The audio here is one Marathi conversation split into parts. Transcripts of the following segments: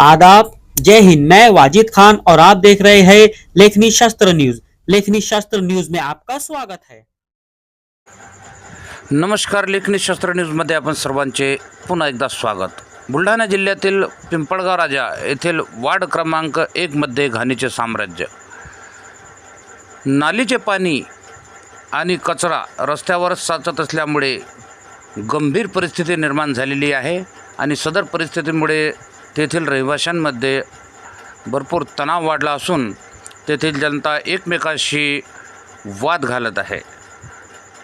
आदाब। जय हिंद। मैं वाजिद खान और आप देख रहे हैं लेखनी शास्त्र न्यूज। लेखनी शास्त्र न्यूज में आपका स्वागत है। नमस्कार लेखनी शस्त्र न्यूजमध्ये आपण सर्वांचे पुन्हा एकदा स्वागत. बुलढाणा जिल्ह्यातील पिंपळगाव राजा येथील वार्ड क्रमांक एकमध्ये घाणीचे साम्राज्य. नालीचे पाणी आणि कचरा रस्त्यावर साचत असल्यामुळे गंभीर परिस्थिती निर्माण झालेली आहे आणि सदर परिस्थितीमुळे तेथील रहिवाशांमध्ये भरपूर तणाव वाढला असून तेथील जनता एकमेकाशी वाद घालत आहे.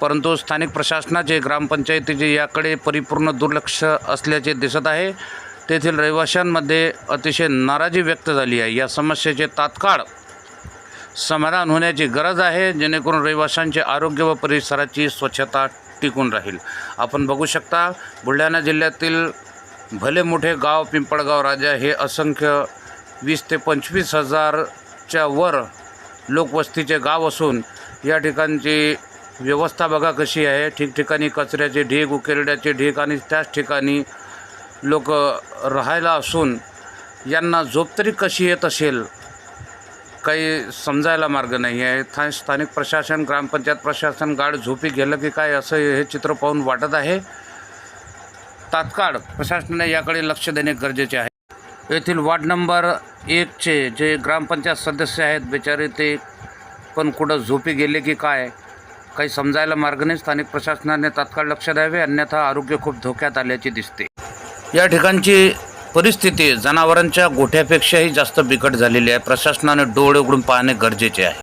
परंतु स्थानिक प्रशासनाचे ग्रामपंचायतीचे याकडे परिपूर्ण दुर्लक्ष असल्याचे दिसत आहे. तेथील रहिवाशांमध्ये अतिशय नाराजी व्यक्त झाली आहे. या समस्येचे तात्काळ समाधान होण्याची गरज आहे जेणेकरून रहिवाशांचे आरोग्य व परिसराची स्वच्छता टिकून राहील. आपण बघू शकता बुलढाणा जिल्ह्यातील भले मोठे गाव पिंपळगाव राजा हे असंख्य वीस ते पंचवीस हजारच्या वर लोकवस्तीचे गाव असून या ठिकाणची व्यवस्था बघा कशी आहे. ठिकठिकाणी कचऱ्याचे ढीग उकेरड्याचे ढीग आणि त्याच ठिकाणी लोक राहायला असून यांना झोप तरी कशी येत असेल? काही समजायला मार्ग नाही आहे. था स्थानिक प्रशासन ग्रामपंचायत प्रशासन गाड झोपी गेलं की काय असं हे चित्र पाहून वाटत आहे. तात्काळ प्रशासनाने याकडे लक्ष देणे गरजेचे आहे. येथील वार्ड नंबर एकचे जे ग्रामपंचायत सदस्य आहेत बेचारे ते पण कुठं झोपी गेले की काय काही समजायला मार्ग नाही. स्थानिक प्रशासनाने तात्काळ लक्ष द्यावे अन्यथा आरोग्य खूप धोक्यात आल्याचे दिसते. या ठिकाणची परिस्थिती जनावरांच्या गोठ्यापेक्षाही जास्त बिकट झालेली आहे. प्रशासनाने डोळे उघडून पाहणे गरजेचे आहे.